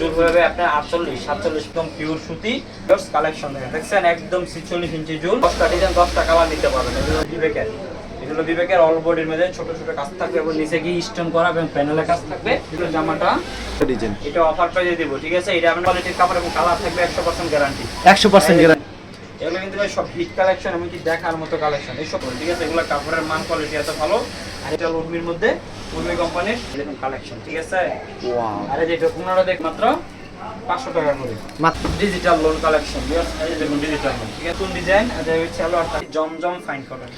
Joule আপনার আটচল্লিশ সাতচল্লিশ একদম পিওর সুতি কালেকশন দেখছেন? একদম ছিচল্লিশ ইঞ্চি জুল। দশটা ডিজাইন দশটা কালার নিতে পারবেন। এগুলো বিবেকের। এগুলো বিবেকের অল বডির মধ্যে ছোট ছোট কাজ থাকবে এবং নিচে গিয়ে স্টোন করা এবং প্যানেলের কাজ থাকবে। এগুলো জামাটা ডিজাইন এটা অফার প্রাইজে দিব ঠিক আছে? এটা আপনার কোয়ালিটির কাপড় এবং কালার থাকবে একশো পার্সেন্ট গ্যারান্টি একশো পার্সেন্ট এগুলো কিন্তু ভাই সব হিট কালেকশন এমনকি দেখার মতো কালেকশন এইসব ঠিক আছে? এগুলো কাপড়ের মান কোয়ালিটি এত ভালো। আর এটা উর্মির মধ্যে উর্মি কোম্পানির এরকম কালেকশন ঠিক আছে? আর এই দেখ মাত্র পাঁচশো টাকা করে মাত্র। ডিজিটাল লোন কালেকশন দেখুন ডিজিটাল লোন ঠিক আছে? কোন ডিজাইন আর হচ্ছে হলো জমজম ফাইন কটন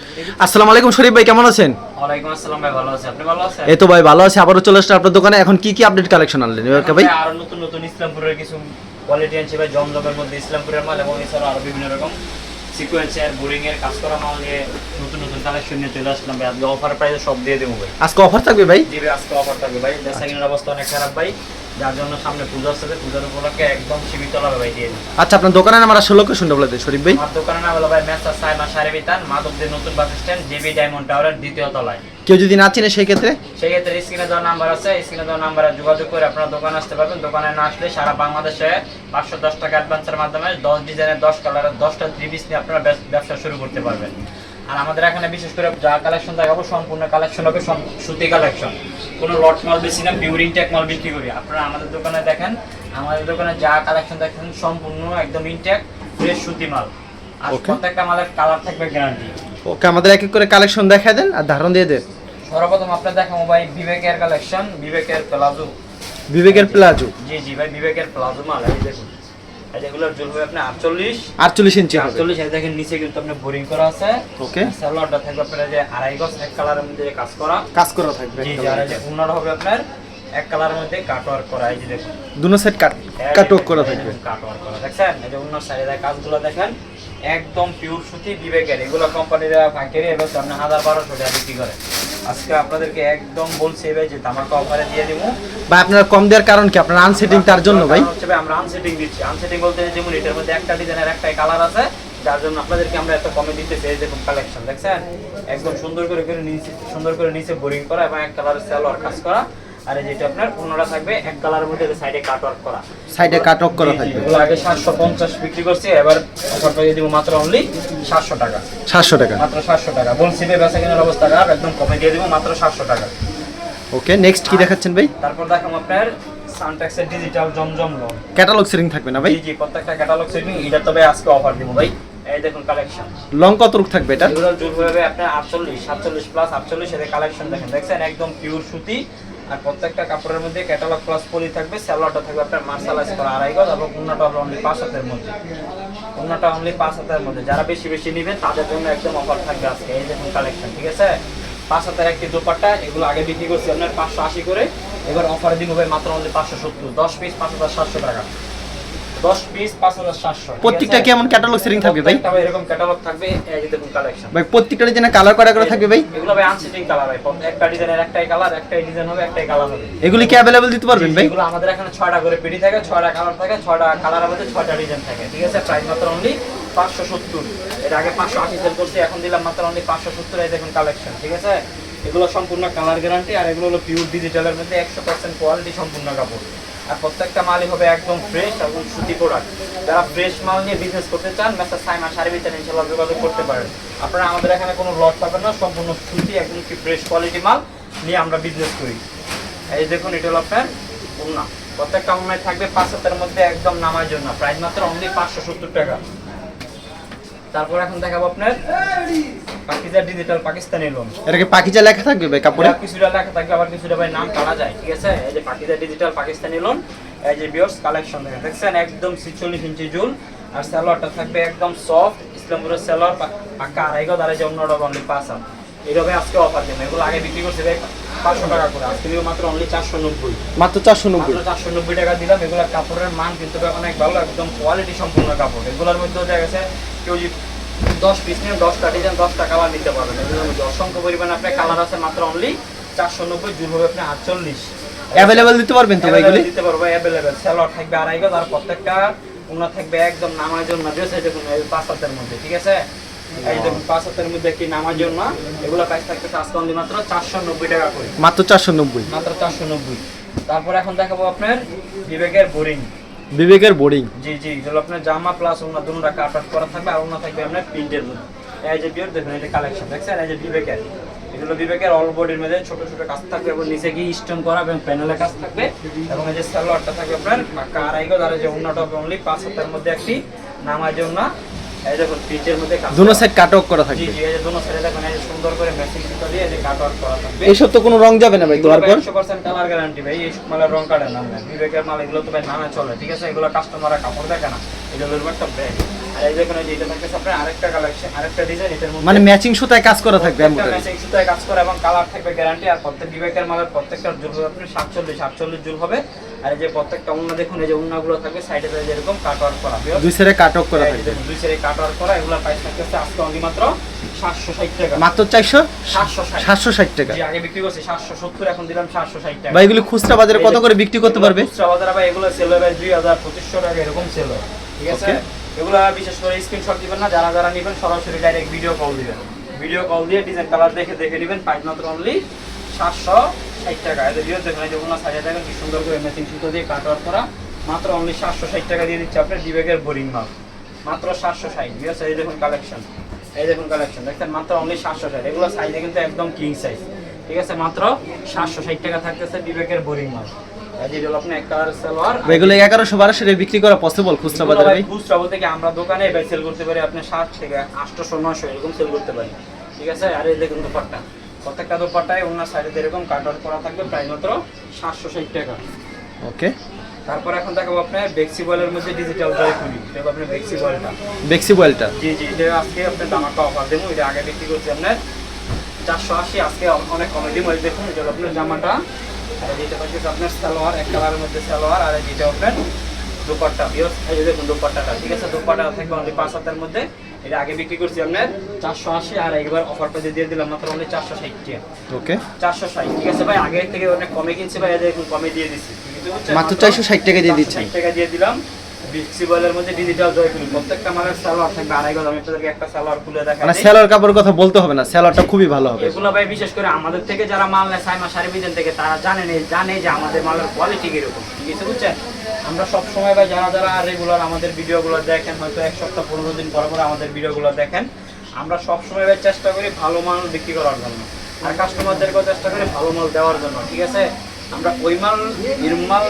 আসসালামু আলাইকুম শরীফ ভাই কেমন আছেন? ওয়ালাইকুম আসসালাম ভাই ভালো আছে। আপনি ভালো আছেন? এই তো ভাই ভালো আছে। আবারও চলে আসছে আপনার দোকানে। এখন কি কি আপডেট কালেকশন আনলেন? ভাই আরও নতুন নতুন ইসলামপুরের কিছু কোয়ালিটি আনছে ভাই জমজমের মধ্যে ইসলামপুরের মাল এবং এছাড়াও আরও বিভিন্ন রকম সিকোয়েন্সের বোরিংয়ের এর কাজ করা মাল নিয়ে নতুন নতুন কালেকশন নিয়ে চলে আসলাম ভাই আজকে অফার প্রাইসে সব দিয়ে দেবো ভাই আজকে অফার থাকবে ভাই জি ভাই আজকে অফার থাকবে ভাই বেচা কেনার অবস্থা অনেক খারাপ ভাই যার জন্য সামনে পূজা আসছে পূজার উপলক্ষে একদম সীমিত লাভে ভাই দিয়ে আচ্ছা আপনার দোকানের নাম আর আসল লোকেশনটা বলে দিন শরীফ ভাই। আমার দোকানের নাম হলো ভাই মেসা সাইমা সারে মাধবদের নতুন বাস স্ট্যান্ড জিবি ডায়মন্ড টাওয়ারের দ্বিতীয় তলায়। কেউ যদি না চিনে সেই ক্ষেত্রে? সেই ক্ষেত্রে স্ক্রিনে দেওয়া নাম্বার আছে স্ক্রিনে দেওয়া নাম্বারে যোগাযোগ করে আপনারা দোকানে আসতে পারবেন। দোকানে না আসলে সারা বাংলাদেশে পাঁচশো দশ টাকা অ্যাডভান্সের মাধ্যমে দশ ডিজাইনের দশ কালারের দশটা থ্রি পিস নিয়ে আপনারা ব্যব- ব্যবসা শুরু করতে পারবেন। আর আমাদের এখানে বিশেষ করে যা কালেকশন দেখাবো সম্পূর্ণ কালেকশন হবে সুতি কালেকশন কোনো লট মাল বেশি না পিউরিং টেক মাল বিক্রি করি। আপনারা আমাদের দোকানে দেখেন আমাদের দোকানে যা কালেকশন দেখেন সম্পূর্ণ একদম ইনটেক ফ্রেশ সুতি মাল। আর. প্রত্যেকটা মালের কালার থাকবে গ্যারান্টি ওকে আমাদের এক এক করে কালেকশন দেখায় দেন আর ধারণ দিয়ে দেন। সর্বপ্রথম আপনার দেখাবো ভাই বিবেকের কালেকশন বিবেকের প্লাজো। বিবেকের প্লাজো। জি জি ভাই বিবেকের প্লাজো মাল এই দেখুন। এই যেগুলোর হবে আপনার আটচল্লিশ। আটচল্লিশ ইঞ্চি হবে। আটচল্লিশ এই দেখেন নিচে কিন্তু আপনার বোরিং করা আছে। ওকে সালোয়ারটা থাকবে আপনার যে আড়াই গজ এক কালারের মধ্যে কাজ করা। কাজ করা থাকবে জি জি আর যে উন্নার হবে আপনার এক কালারের মধ্যে কাটওয়ার্ক করা এই যে দেখুন। দুনো কাট করা থাকবে। করা এই যে সাইডে কাজগুলো দেখেন একদম পিওর সুতি বিবেকের। এগুলো কোম্পানিরা ফাঁকেরি এবং সামনে হাজার বারোশো টাকা বিক্রি করে। আজকে আপনাদেরকে একদম বলছি ভাই যে ধামাকা অফারে দিয়ে দিব। ভাই আপনারা কম দেওয়ার কারণ কি? আপনার আনসেটিং তার জন্য ভাই। হচ্ছে ভাই আমরা আনসেটিং দিচ্ছি। আনসেটিং বলতে যেমন এটার মধ্যে একটা ডিজাইনের একটাই কালার আছে যার জন্য আপনাদেরকে আমরা এত কমে দিতে চাই দেখুন কালেকশন দেখছেন? একদম সুন্দর করে করে নিচে সুন্দর করে নিচে বোরিং করা এবং এক কালারের সালোয়ার কাজ করা। আর যেটা আপনার অন্যরা থাকবে এক কালারের মধ্যে সাইডে কাট ওয়ার্ক করা। সাইডে কাটক করা থাকবে। এগুলো আগে সাতশো পঞ্চাশ বিক্রি করছি এবার অফার পেয়ে দিব মাত্র অনলি সাতশো টাকা। সাতশো টাকা। মাত্র সাতশো টাকা। বলছি ভাই বেচা কেনার অবস্থা খারাপ একদম কমে দিয়ে দিব মাত্র সাতশো টাকা। ওকে নেক্সট কি দেখাচ্ছেন ভাই? তারপর দেখাম আপনার সানটেক্সের ডিজিটাল জমজম লোন ক্যাটালগ সেটিং থাকবে না ভাই? জি জি প্রত্যেকটা ক্যাটালগ সেটিং এটা তবে আজকে অফার দিব ভাই। এই দেখুন কালেকশন লং কত রূপ থাকবে এটা? এগুলো জুল হবে আপনার আটচল্লিশ সাতচল্লিশ প্লাস আটচল্লিশ এর কালেকশন দেখেন। দেখছেন? একদম পিওর সুতি আর প্রত্যেকটা কাপড়ের মধ্যে ক্যাটালগ প্লাস পলি থাকবে স্যালোয়ারটা থাকবে আপনার মার্শালাইজ করা আড়াই গজ এবং উন্নাটা হবে অনলি পাঁচ হাতের মধ্যে। উন্নাটা অনলি পাঁচ হাতের মধ্যে। যারা বেশি বেশি নেবেন, তাদের জন্য একদম অফার থাকবে আজকে। এই দেখুন কালেকশন ঠিক আছে? পাঁচ হাতের একটি দোপাট্টা, এগুলো আগে বিক্রি করছি আপনার পাঁচশো আশি করে। এবার অফার হবে মাত্র অনলি পাঁচশো সত্তর। দশ পিস পাঁচ হাজার সাতশো টাকা। দশ পিস পাঁচ হাজার সাতশো। প্রত্যেকটা কেমন ক্যাটালগ সেটিং থাকবে ভাই? এরকম ক্যাটালগ থাকবে এই যে দেখুন কালেকশন ভাই প্রত্যেকটা ডিজাইনে কালার করা করা থাকবে ভাই? এগুলো ভাই আনসেটিং কালার ভাই একটা ডিজাইনের একটাই কালার একটাই ডিজাইন হবে একটাই কালার হবে। এগুলি কি অ্যাভেলেবল দিতে পারবেন ভাই? এগুলো আমাদের এখানে ছয়টা করে পেটি থাকে ছয়টা কালার থাকে ছয়টা কালারের মধ্যে ছয়টা ডিজাইন থাকে ঠিক আছে? প্রাইস মাত্র অনলি পাঁচশো সত্তর। এর আগে পাঁচশো আশি সেল করছি এখন দিলাম মাত্র অনলি পাঁচশো সত্তর এই দেখুন কালেকশন ঠিক আছে? এগুলো সম্পূর্ণ কালার গ্যারান্টি আর এগুলো হলো পিওর ডিজিটালের মধ্যে একশো পার্সেন্ট কোয়ালিটি সম্পূর্ণ কাপড়। আর প্রত্যেকটা মালই হবে একদম ফ্রেশ এবং সুতি প্রোডাক্ট যারা ফ্রেশ মাল নিয়ে বিজনেস করতে চান মেসার সাইমা সারি বিচার ইনশাল্লাহ যোগাযোগ করতে পারেন। আপনারা আমাদের এখানে কোনো লট পাবেন না, সম্পূর্ণ সুতি একদম কি ফ্রেশ কোয়ালিটি মাল নিয়ে আমরা বিজনেস করি। এই দেখুন, এটা হলো আপনার উন্না প্রত্যেকটা উন্নায় থাকবে পাঁচ হাতের মধ্যে একদম নামার জন্য। প্রাইস মাত্র অনলি পাঁচশো সত্তর টাকা। তারপর এখন দেখাবো আপনার পাকিস্তান ডিজিটাল পাকিস্তানি লোন এটাকে পাখিজা লেখা থাকবে ভাই কাপড়ে? কিছুটা লেখা থাকবে আবার কিছুটা ভাই নাম কাটা যায় ঠিক আছে? এই যে পাকিস্তান ডিজিটাল পাকিস্তানি লোন এই যে বিয়র্স কালেকশন দেখেন দেখছেন? একদম ছিচল্লিশ ইঞ্চি জুল আর স্যালোয়ারটা থাকবে একদম সফট ইসলামপুরের স্যালোয়ার পাক্কা আড়াই গজ আর এই যে অনলি পাঁচ এইভাবে আজকে অফার দেবে এগুলো আগে বিক্রি করছে ভাই পাঁচশো টাকা করে আজকে দিব মাত্র অনলি চারশো নব্বই। মাত্র চারশো নব্বই? চারশো নব্বই টাকা দিলাম এগুলোর কাপড়ের মান কিন্তু অনেক ভালো একদম কোয়ালিটি সম্পূর্ণ কাপড়। এগুলোর মধ্যে দেখা গেছে কেউ যদি দশ পিস নিয়ে দশটা ডিজাইন দশটা কালার নিতে পারবেন। অসংখ্য পরিমাণে আপনার কালার আছে মাত্র অনলি চারশো নব্বই জুল হবে আপনি আটচল্লিশ। অ্যাভেলেবল দিতে পারবেন তো ভাই এগুলি? দিতে পারব অ্যাভেলেবেল স্যালোয়ার থাকবে আড়াই গজ আর প্রত্যেকটা উনা থাকবে একদম নামার জন্য এই দেখুন এই পাঁচ হাতের মধ্যে ঠিক আছে? এই দেখুন পাঁচ হাতের মধ্যে একটি নামার জন্য এগুলো প্রাইস থাকবে আজকে অনলি মাত্র চারশো নব্বই টাকা করে। মাত্র চারশো নব্বই। মাত্র চারশো নব্বই। তারপর এখন দেখাবো আপনার বিবেকের বোরিং বিবেকের বোর্ডিং জি জি যেগুলো আপনার জামা প্লাস ওনা দুটা কাট আউট করা থাকবে আর ওনা থাকবে আপনার প্রিন্টের মধ্যে। এই যে বিয়ার দেখুন এটা কালেকশন দেখছেন? এই যে বিবেকের। এগুলো বিবেকের অল বডির মধ্যে ছোট ছোট কাজ থাকবে এবং নিচে গিয়ে স্টোন করা এবং প্যানেলে কাজ থাকবে। এবং এই যে সালোয়ারটা থাকবে আপনার কারাইগো দ্বারা যে ওনাটা অনলি পাঁচ হাতের মধ্যে একটি নামাজ জন্য এই দেখুন প্রিন্টের মধ্যে দুনো করা। সাইড কাট করা থাকবে জি এই যে দুনো সাইডে দেখুন এই সুন্দর করে সুতা দিয়ে এই যে করা থাকবে এইসব তো কোনো রং যাবে না ভাই পর কালার গ্যারান্টি ভাই এই মালের রং কাটে না। বিবেকের মাল এগুলো তো ভাই নামে চলে ঠিক আছে এগুলো কাস্টমাররা কাপড় দেখে না এটা হলো একটা ব্র্যান্ড আর এই দেখুন যে এটা থাকতেছে আপনার আরেকটা কালেকশন আরেকটা ডিজাইন এটার মধ্যে মানে ম্যাচিং সুতায় কাজ করা থাকবে ম্যাচিং সুতায় কাজ করে এবং কালার থাকবে গ্যারান্টি আর প্রত্যেক বিবেকের মালের প্রত্যেকটা জুল হবে আপনার সাতচল্লিশ সাতচল্লিশ জুল হবে। আর এই যে প্রত্যেকটা উন্না দেখুন এই যে উন্নাগুলো থাকবে সাইডে যেরকম কাট ওয়ার্ক করা দুই সাইডে কাট করা থাকবে। দুই সাইডে কাট ওয়ার্ক করা এগুলো প্রাইস থাকতেছে আজকে অনলি মাত্র সাতশো ষাট টাকা। মাত্র চারশো? সাতশো ষাট। সাতশো ষাট টাকা। জি, আগে বিক্রি করছি সাতশো সত্তর এখন দিলাম সাতশো ষাট টাকা। ভাই এগুলি খুচরা বাজারে কত করে বিক্রি করতে পারবে? খুচরা বাজারে ভাই এগুলো সেল হবে দুই হাজার পঁচিশশো টাকা এরকম সেল হয় ঠিক আছে. এগুলো বিশেষ করে স্ক্রিনশট দিবেন না, যারা যারা নেবেন সরাসরি ডাইরেক্ট ভিডিও কল দিবেন। ভিডিও কল দিয়ে ডিজাইন কালার দেখে দেখে নেবেন পাইপ মাত্র অনলি সাতশো ষাট টাকা। এদের ভিডিও দেখুন, এই যে ওনার সাজা দেখেন, কি সুন্দর করে ম্যাচিং সুতো দিয়ে কাট ওয়ার্ক করা। মাত্র অনলি সাতশো ষাট টাকা দিয়ে দিচ্ছে আপনার বিবেকের বোরিং মাল। মাত্র সাতশো ষাট ঠিক এই দেখুন কালেকশন এই দেখুন কালেকশন দেখছেন? মাত্র অনলি সাতশো ষাট। এগুলো সাইজে কিন্তু একদম কিং সাইজ ঠিক আছে? মাত্র সাতশো ষাট টাকা থাকতেছে বিবেকের বোরিং মাল। এই যে হলো আপনার এক কালার সালোয়ার ভাই এগুলো এগারোশো বারোশো বিক্রি করা পসিবল খুচরা বাজারে? ভাই ভাই খুচরা বলতে কি আমরা দোকানে ভাই সেল করতে পারি আপনি সাত থেকে আটশোশো নশো এরকম সেল করতে পারি। ঠিক আছে? আর এই দেখুন দোপাট্টা। প্রত্যেকটা দোপাট্টায় ওনার সাইডে এরকম কাটার করা থাকবে প্রায় মাত্র সাতশো ষাট টাকা। ওকে। তারপর এখন দেখাবো আপনার বেক্সি বয়েলের মধ্যে ডিজিটাল জয় খুলি এটা আপনার বেক্সি বয়েলটা বেক্সি বয়েলটা জি জি। এটা আজকে আপনার দামাকা অফার দেবো। এটা আগে বিক্রি করছি আপনার চারশো আশি। আজকে অনেক কমে দিব। দেখুন এটা আপনার জামাটা। আর যেটা পাচ্ছি আপনার সালোয়ার এক কালারের মধ্যে সালোয়ার আর যেটা আপনার দুপাট্টা। বিয়স এই দেখুন দুপাট্টাটা ঠিক আছে? দুপাট্টা থাকবে অনলি পাঁচ হাতের মধ্যে। এটা আগে বিক্রি করছি আপনার চারশো আশি আর একবার অফার দিয়ে দিলাম মাত্র অনলি চারশো ষাট টাকা। ওকে। চারশো ষাট ঠিক আছে ভাই? আগে থেকে অনেক কমে কিনছি ভাই এখন কমে দিয়ে দিচ্ছি মাত্র চারশো ষাট টাকা দিয়ে। 460 টাকা দিয়ে দিলাম। বিক্সি বয়েলের মধ্যে ডিজিটাল জয় প্রত্যেকটা মালের সালোয়ার থাকবে আড়াই গজ। আমি আপনাদেরকে একটা সালোয়ার খুলে মানে দেখাচ্ছি কাপড়ের কথা বলতে হবে না সেলারটা খুবই ভালো হবে। এগুলো ভাই বিশেষ করে আমাদের থেকে যারা মাল নেয় সাইমা সারি বিদেন থেকে তারা জানে জানে যে আমাদের মালের কোয়ালিটি কীরকম। ঠিক আছে বুঝছেন? আমরা সব সময় ভাই যারা যারা রেগুলার আমাদের ভিডিওগুলো দেখেন হয়তো এক সপ্তাহ পনেরো দিন পর পর আমাদের ভিডিওগুলো দেখেন আমরা সব সময় ভাই চেষ্টা করি ভালো মাল বিক্রি করার জন্য। আর কাস্টমারদেরকেও চেষ্টা করি ভালো মাল দেওয়ার জন্য ঠিক আছে? আমরা ওই মাল এরম মাল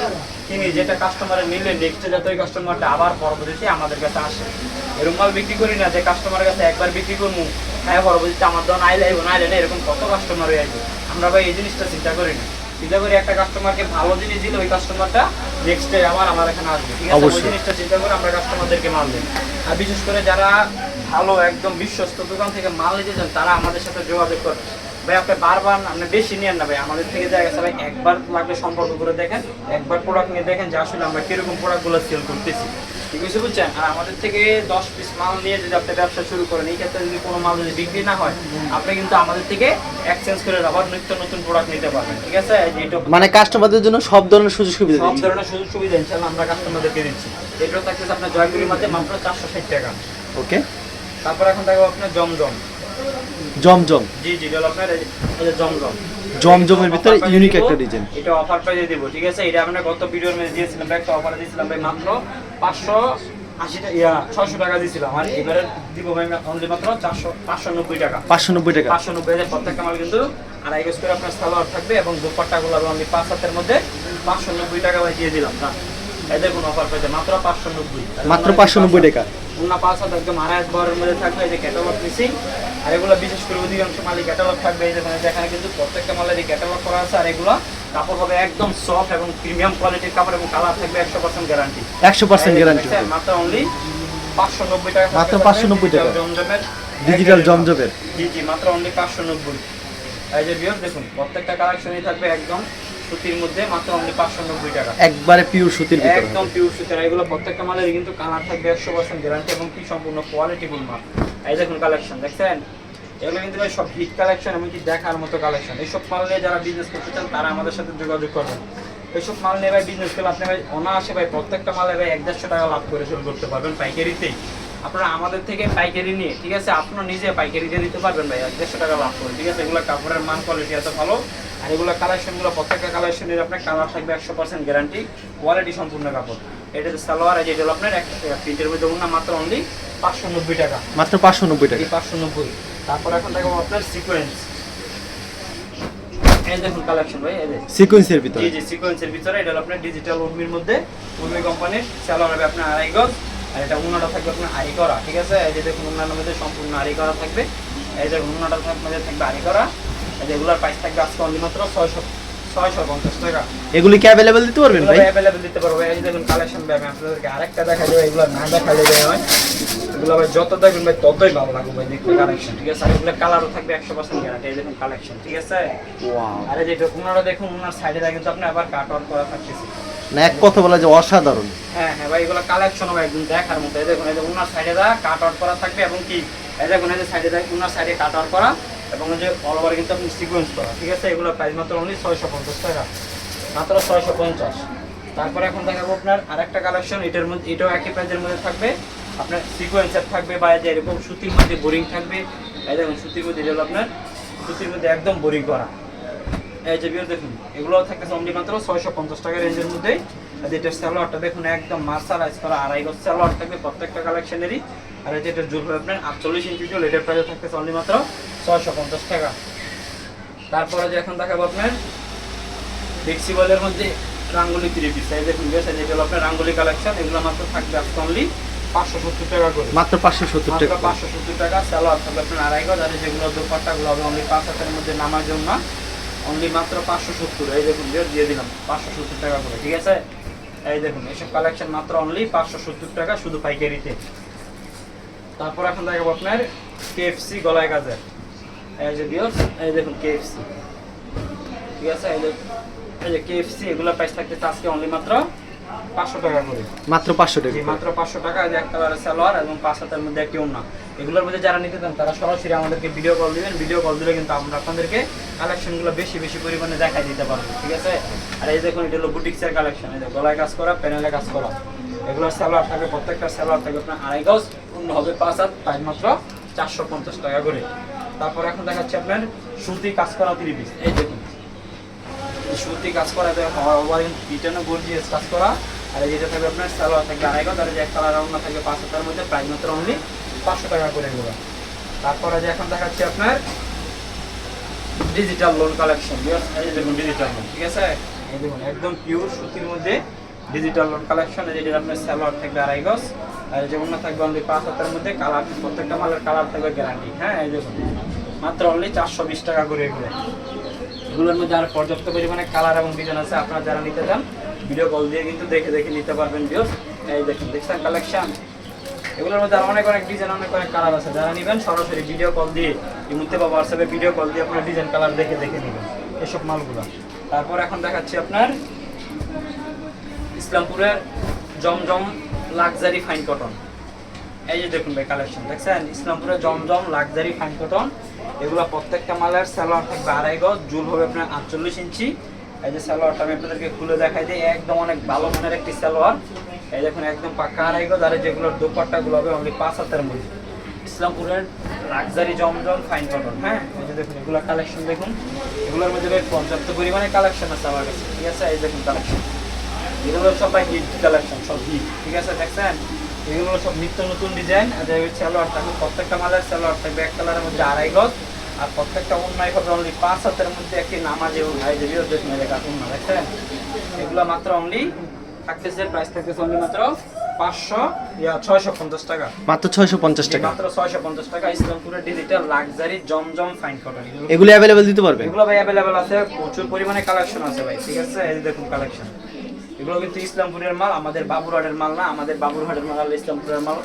কিনি যেটা কাস্টমারের নিলে নেক্সটে যাতে ওই কাস্টমারটা আবার পরবর্তীতে আমাদের কাছে আসে। এরম মাল বিক্রি করি না যে কাস্টমারের কাছে একবার বিক্রি করব হ্যাঁ পরবর্তীতে আমার দোকান আইলে আইবো না আইলে না এরকম কত কাস্টমার হয়ে আছে আমরা ভাই এই জিনিসটা চিন্তা করি না। চিন্তা করি একটা কাস্টমারকে ভালো জিনিস দিলে ওই কাস্টমারটা নেক্সট ডে আবার আমার এখানে আসবে। ঠিক আছে? ওই। জিনিসটা চিন্তা করে আমরা কাস্টমারদেরকে মাল দিই। আর বিশেষ করে যারা ভালো একদম বিশ্বস্ত দোকান থেকে মাল নিতে চান তারা আমাদের সাথে যোগাযোগ করে ভাই আপনি বারবার আপনি বেশি নিয়েন না ভাই। আমাদের থেকে দেখা গেছে ভাই একবার লাগলে সম্পর্ক করে দেখেন একবার প্রোডাক্ট নিয়ে দেখেন যে আসলে আমরা কীরকম প্রোডাক্টগুলো সেল করতেছি। ঠিক আছে বুঝছেন? আর আমাদের থেকে দশ পিস মাল নিয়ে যদি আপনি ব্যবসা শুরু করেন এই ক্ষেত্রে যদি কোনো মাল যদি বিক্রি না হয় আপনি কিন্তু আমাদের থেকে এক্সচেঞ্জ করে আবার নিত্য নতুন প্রোডাক্ট নিতে পারবেন। ঠিক আছে? মানে কাস্টমারদের জন্য সব ধরনের সুযোগ সুবিধা সব ধরনের সুযোগ সুবিধা ইনশাল্লাহ আমরা কাস্টমারদেরকে দিচ্ছি। এটা থাকতেছে আপনার জয়পুরের মধ্যে মাত্র চারশো ষাট টাকা। ওকে তারপর এখন থাকবে আপনার জমজম। জমজম। জি জি আপনার এই জমজম। জমজমের ভিতরে ইউনিক একটা ডিজাইন এটা অফার প্রাইসে দিব ঠিক আছে? এটা আমরা গত ভিডিওর মধ্যে দিয়েছিলাম একটা অফারে দিয়েছিলাম ভাই মাত্র পাঁচশো আশি টাকা ইয়া ছয়শো টাকা দিয়েছিলাম। আর এবারে দিব ভাই অনলি মাত্র চারশো পাঁচশো নব্বই টাকা। পাঁচশো নব্বই টাকা। পাঁচশো নব্বই হাজার প্রত্যেকটা মাল কিন্তু আড়াই গজ করে আপনার সালোয়ার থাকবে এবং দুপাট্টাগুলো অনলি পাঁচ হাতের মধ্যে পাঁচশো নব্বই টাকা ভাই দিয়ে দিলাম। না এদের কোনো অফার মাত্র পাঁচশো নব্বই। মাত্র পাঁচশো নব্বই টাকা। অন্য পাঁচ একদম আড়াই বরের মধ্যে থাকবে এই যে ক্যাটালগ মিসিং আর এগুলো বিশেষ করে অধিকাংশ মালিক ক্যাটালগ থাকবে এই যে মানে যেখানে কিন্তু প্রত্যেকটা মালের ক্যাটালগ করা আছে আর এগুলো কাপড় হবে একদম সফট এবং প্রিমিয়াম কোয়ালিটির কাপড় এবং কালার থাকবে একশো পার্সেন্ট গ্যারান্টি একশো পার্সেন্ট গ্যারান্টি মাত্র অনলি পাঁচশো নব্বই টাকা মাত্র থাকবে। 590 টাকা। জমজমের। ডিজিটাল জমজমের। জি জি মাত্র অনলি পাঁচশো নব্বই। এই যে বিয়র দেখুন প্রত্যেকটা কালেকশনই থাকবে একদম সুতির মধ্যে মাত্র অনলি পাঁচশো নব্বই টাকা। একবারে পিওর সুতির একদম পিওর সুতির এগুলো প্রত্যেকটা মালের কিন্তু কালার থাকবে একশো পার্সেন্ট গ্যারান্টি এবং কি সম্পূর্ণ কোয়ালিটিফুল মাল। এই দেখুন কালেকশন দেখছেন? এগুলো কিন্তু ভাই সব হিট কালেকশন এমনকি দেখার মতো কালেকশন এইসব মাল নিয়ে যারা বিজনেস করতে চান, তারা আমাদের সাথে যোগাযোগ করবেন। এইসব মাল নিয়ে ভাই বিজনেস করলে আপনি ভাই অনায়াসে ভাই প্রত্যেকটা মালে ভাই এক দেড়শো টাকা লাভ করে সেল করতে পারবেন পাইকারিতেই। আপনারা আমাদের থেকে পাইকারি নিয়ে, ঠিক আছে? আপনারা নিজে পাইকারি দিয়ে দিতে পারবেন ভাই, এক দেড়শো টাকা লাভ করে, ঠিক আছে? এগুলো কাপড়ের মান কোয়ালিটি এত ভালো। আর এগুলো কালেকশনগুলো প্রত্যেকটা কালেকশনের আপনার কালার থাকবে একশো পার্সেন্ট গ্যারান্টি কোয়ালিটি সম্পূর্ণ কাপড়। এটা যে সালোয়ার এটা হলো আপনার এক প্রিন্টের মধ্যে না মাত্র অনলি পাঁচশো নব্বই টাকা। মাত্র পাঁচশো নব্বই টাকা। পাঁচশো নব্বই। তারপর এখন দেখাবো আপনার সিকোয়েন্স এই দেখুন কালেকশন ভাই সিকোয়েন্সের ভিতরে। জি জি সিকোয়েন্সের ভিতরে। এটা আপনার ডিজিটাল উর্মির মধ্যে। উর্মি কোম্পানির স্যালোয়ার হবে আপনার আড়াই গজ। আর এটা উন্নাটা থাকবে আপনার আড়ি করা ঠিক আছে? এই যে দেখুন উন্নার মধ্যে সম্পূর্ণ আড়ি করা থাকবে। এই যে উন্নাটা মধ্যে থাকবে আড়ি করা। এই যে এগুলোর প্রাইস থাকবে আজকে অনলি মাত্র ছয়শো টাকা। এগুলি কি অ্যাভেলেবেল দিতে পারবেন ভাই? অ্যাভেলেবেল দিতে পারব। এই দেখুন কালেকশন ভাই আমি আপনাদেরকে আরেকটা দেখা যাবে এগুলো না দেখালে যায় হয়। এগুলো ভাই যত দেখবেন ভাই ততই ভালো লাগবে ভাই দেখতে কালেকশন ঠিক আছে? আর এগুলো কালারও থাকবে একশো পার্সেন্ট গ্যারান্টি এই দেখুন কালেকশন ঠিক আছে? ওয়াও আরে যেটা উনারা দেখুন উনার সাইডে কিন্তু আপনি আবার কাট আউট করা থাকতেছে। না এক কথা বলা যে অসাধারণ। হ্যাঁ হ্যাঁ ভাই এগুলো কালেকশন হবে একদম দেখার মতো। এই দেখুন এই যে উনার সাইডে দা কাট আউট করা থাকবে এবং কি? এই দেখুন এই যে সাইডে দা উনার সাইডে কাট আউট করা। এবং যে অল ওভার কিন্তু আপনি সিকোয়েন্স করা, ঠিক আছে? এগুলো প্রাইস মাত্র অনলি ছয়শো পঞ্চাশ টাকা। মাত্র ছয়শো পঞ্চাশ। তারপরে এখন দেখাবো আপনার আরেকটা কালেকশন এটার মধ্যে, এটাও একই প্রাইজের মধ্যে থাকবে। আপনার সিকোয়েন্সার থাকবে বা যে এরকম সুতির মধ্যে বোরিং থাকবে। এই দেখুন, সুতির মধ্যে এটা হলো আপনার সুতির মধ্যে একদম বোরিং করা। এই যে বিয়ার দেখুন, এগুলোও থাকতেছে অনলি মাত্র ছয়শো পঞ্চাশ টাকা রেঞ্জের মধ্যে। আর যেটা স্যালোয়ারটা দেখুন, একদম মার্শালাইজ করা, আড়াই গজ স্যালোয়ার থাকবে প্রত্যেকটা কালেকশনেরই আর এই যেটা জুল হবে আপনার আটচল্লিশ ইঞ্চি জুল এটার প্রাইস থাকতেছে অনলি মাত্র ছয়শো পঞ্চাশ টাকা। তারপরে যে এখন দেখাবো আপনার ফ্লেক্সিবলের মধ্যে রাঙ্গুলি থ্রি পিস দেখুন গেছে যেটা হলো আপনার রাঙ্গুলি কালেকশন এগুলো মাত্র থাকবে আজকে অনলি পাঁচশো সত্তর টাকা করে। মাত্র পাঁচশো সত্তর টাকা পাঁচশো সত্তর টাকা স্যালোয়ার থাকবে আপনার আড়াই গজ আর যেগুলো দোপাট্টাগুলো হবে অনলি পাঁচ হাজারের মধ্যে নামার জন্য অনলি মাত্র পাঁচশো সত্তর। এই দেখুন যে দিয়ে দিলাম পাঁচশো সত্তর টাকা করে ঠিক আছে? এই দেখুন এইসব কালেকশন মাত্র অনলি পাঁচশো সত্তর টাকা শুধু পাইকারিতে। তারপর এখন দেখাবো আপনার কেএফসি গলায় কাজের এই যে দিও এই দেখুন কেএফসি ঠিক আছে এই যে এই যে কেএফসি এগুলো প্রাইস থাকতেছে আজকে অনলি মাত্র পাঁচশো টাকা করে। মাত্র পাঁচশো টাকা মাত্র পাঁচশো টাকা এই যে এক কালারের সালোয়ার এবং পাঁচ হাতের মধ্যে একটি ওড়না। এগুলোর মধ্যে যারা নিতে চান তারা সরাসরি আমাদেরকে ভিডিও কল দিবেন। ভিডিও কল দিলে কিন্তু আমরা আপনাদেরকে কালেকশনগুলো বেশি বেশি পরিমাণে দেখাই দিতে পারব ঠিক আছে? আর এই দেখুন এটা হলো বুটিক্সের কালেকশন এই যে গলায় কাজ করা প্যানেলে কাজ করা। এগুলোর সালোয়ার থাকবে প্রত্যেকটা সালোয়ার থাকবে আপনার আড়াই গজ। পূর্ণ হবে পাঁচ হাত প্রাইস মাত্র চারশো পঞ্চাশ টাকা করে। তারপর এখন দেখাচ্ছে আপনার সুতি কাজ করা থ্রি পিস এই দেখুন। সুতি কাজ করা রিটার্নও গর্জিয়াস কাজ করা। আর এই যেটা থাকবে আপনার সালোয়ার থাকবে আড়াই গজ, আর যে এক কালার রাউন্ড থাকবে পাঁচ হাজার মধ্যে প্রাইস মাত্র অনলি পাঁচশো টাকা করে এগুলো। তারপরে যে এখন দেখাচ্ছি আপনার ডিজিটাল লোন কালেকশন এই দেখুন ডিজিটাল লোন ঠিক আছে? এই দেখুন, একদম পিওর সুতির মধ্যে ডিজিটাল লোন কালেকশন এই যে আপনার সালোয়ার থাকবে আড়াই আর এই যে অন্য থাকবে অনলি পাঁচ হাজার মধ্যে কালার প্রত্যেকটা মালের কালার থাকবে গ্যারান্টি হ্যাঁ এই দেখুন মাত্র অনলি চারশো বিশ টাকা করে এগুলো। এগুলোর মধ্যে আর পর্যাপ্ত পরিমাণে কালার এবং ডিজাইন আছে, আপনারা যারা নিতে চান ভিডিও কল দিয়ে কিন্তু দেখে দেখে নিতে পারবেন ভিউস এই দেখুন, দেখছেন কালেকশন এগুলোর মধ্যে আর অনেক অনেক ডিজাইন অনেক অনেক কালার আছে। যারা নেবেন, সরাসরি ভিডিও কল দিয়ে ইমুতে বা হোয়াটসঅ্যাপে ভিডিও কল দিয়ে আপনার ডিজাইন কালার দেখে দেখে নেবেন, এসব মালগুলো। তারপর এখন দেখাচ্ছি আপনার ইসলামপুরের জমজম লাক্সারি ফাইন কটন এই যে দেখুন ভাই কালেকশন দেখছেন? ইসলামপুরে জমজম লাক্সারি ফাইন কটন এগুলো প্রত্যেকটা মালের স্যালোয়ার থাকবে আড়াই গজ, জুল হবে আপনার আটচল্লিশ ইঞ্চি। এই যে সালোয়ারটা আমি আপনাদেরকে খুলে দেখাই দিই, একদম অনেক ভালো মানের একটি সালোয়ার এই দেখুন, একদম পাক্কা আড়াই গজ, আর যেগুলোর দোপাট্টাগুলো হবে অনলি পাঁচ হাতের মধ্যে। ইসলামপুরের লাক্সারি জমজম ফাইন কটন হ্যাঁ? এই যে দেখুন এগুলো কালেকশন দেখুন। এগুলোর মধ্যে পর্যাপ্ত পরিমাণে কালেকশন আছে আমার কাছে, ঠিক আছে? এই দেখুন কালেকশন এগুলো সবাই হিট কালেকশন সব হিট ঠিক আছে দেখছেন? এগুলো সব নিত্য নতুন ডিজাইন আর এই সালোয়ার থাকবে প্রত্যেকটা মালের সালোয়ার থাকবে এক কালারের মধ্যে আড়াই গজ আর প্রত্যেকটা অন্যায় হবে অনলি পাঁচ হাতের মধ্যে একটি নামাজে উন্নাই দেবী দেখুন এই কাকুন না দেখছেন? এগুলো মাত্র অনলি থাকতেছে প্রাইস থাকতেছে অনলি মাত্র পাঁচশো ইয়া ছয়শো পঞ্চাশ টাকা। মাত্র ছয়শো পঞ্চাশ টাকা। মাত্র ছয়শো পঞ্চাশ টাকা ইসলামপুরের ডিজিটাল লাক্সারি জমজম ফাইন কটন এগুলো অ্যাভেলেবেল দিতে পারবে এগুলো ভাই অ্যাভেলেবেল আছে প্রচুর পরিমাণে কালেকশন আছে ভাই ঠিক আছে? এই দেখুন কালেকশন এগুলো কিন্তু ইসলামপুরের মাল আমাদের বাবুরহাটের মাল না আমাদের বাবুরহাটের মাল আর ইসলামপুরের মাল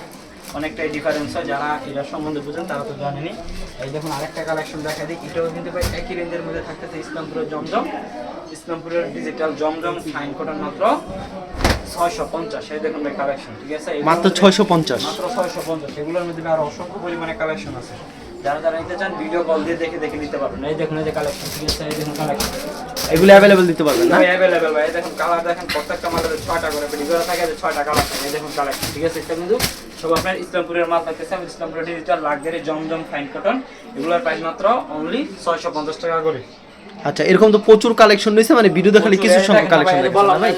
অনেকটাই ডিফারেন্স হয় যারা এটার সম্বন্ধে বুঝেন তারা তো জানেনি। এই দেখুন আরেকটা কালেকশন দেখা দিই এটাও কিন্তু ভাই একই রেঞ্জের মধ্যে থাকতেছে ইসলামপুরের জমজম। ইসলামপুরের ডিজিটাল জমজম ফাইন কটন মাত্র ছয়শো পঞ্চাশ এই দেখুন ভাই কালেকশন ঠিক আছে? মাত্র ছয়শো পঞ্চাশ। মাত্র ছয়শো পঞ্চাশ এগুলোর মধ্যে আরও অসংখ্য পরিমাণে কালেকশন আছে। যারা যারা নিতে চান ভিডিও কল দিয়ে দেখে দেখে নিতে পারবেন। এই দেখুন এই যে কালেকশন ঠিক আছে? এই দেখুন কালেকশন এগুলি অ্যাভেলেবেল দিতে পারবেন না? অ্যাভেলেবেল ভাই। দেখুন কালার দেখেন প্রত্যেকটা মালের টাকা করে পেটি করে থাকে ছয়টা কালার এই দেখুন কালেকশন ঠিক আছে, এটা কিন্তু সব আপনার ইসলামপুরের মাল পাইতেছে। আমি ইসলামপুরের ডিজিটাল লাগজারি জমজম ফাইন কটন এগুলোর প্রাইস মাত্র অনলি ছয়শো পঞ্চাশ টাকা করে। আচ্ছা এরকম তো প্রচুর কালেকশন রয়েছে মানে ভিডিওতে খালি কিছু সংখ্যক কালেকশন বললাম ভাই?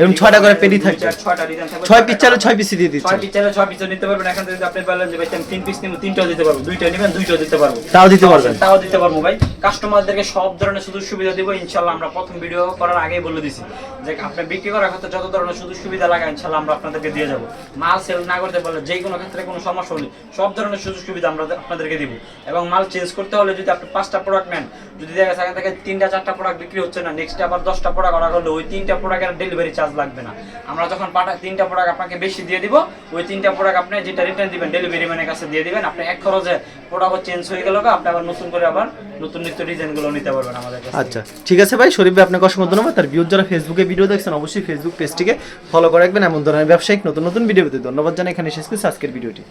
এরকম পেডি ছয়টা করে পেডি দুই থাকবে। চার, ছয়টা ডিজাইন থাকবে, ছয় পিস চাইলে colour। ছয় দিয়ে ছয় পিস ছয় নিতে পারবেন এখন যদি আপনি বলেন যে ভাই আমি তিন পিস নিব তিনটাও দিতে পারব দুইটা নেবেন দুইটাও দিতে পারব। তাও দিতে পারবেন। তাও দিতে পারব ভাই। কাস্টমারদেরকে সব ধরনের সুযোগ সুবিধা দিব ইনশাল্লাহ আমরা প্রথম ভিডিও করার আগেই বলে দিছি। যে আপনি বিক্রি করার ক্ষেত্রে যত ধরনের সুযোগ সুবিধা লাগে ইনশাল্লাহ আমরা আপনাদেরকে দিয়ে যাব। মাল সেল না করতে পারলে যে কোনো ক্ষেত্রে কোনো সমস্যা হলে সব ধরনের সুযোগ সুবিধা আমরা আপনাদেরকে দিব। এবং মাল চেঞ্জ করতে হলে যদি আপনি পাঁচটা প্রোডাক্ট নেন যদি দেখা যায় তিনটা, চারটা প্রোডাক্ট বিক্রি হচ্ছে না নেক্সট আবার দশটা প্রোডাক্ট অর্ডার করলে ওই তিনটা প্রোডাক্টের ডেলিভারি চার্জ লাগবে না। আমরা যখন পাঠা তিনটা প্রোডাক্ট আপনাকে বেশি দিয়ে দিব, ওই তিনটা প্রোডাক্ট আপনি যেটা রিটার্ন দিবেন ডেলিভারি ম্যানের কাছে দিয়ে দিবেন, আপনি এক খরচে প্রোডাক্ট চেঞ্জ হয়ে গেল আপনি আবার নতুন করে আবার নতুন নিত্য ডিজাইনগুলো নিতে পারবেন আমাদের আচ্ছা ঠিক আছে ভাই, শরীফ ভাই, আপনাকে অসংখ্য ধন্যবাদ। তার ভিউজ যারা ফেসবুকে ভিডিও দেখছেন, অবশ্যই ফেসবুক পেজটিকে ফলো করে রাখবেন। এমন ধরনের ব্যবসায়িক নতুন নতুন ভিডিও পেতে ধন্যবাদ জানাই। এখানে শেষ করছি আজকের ভিডিওটি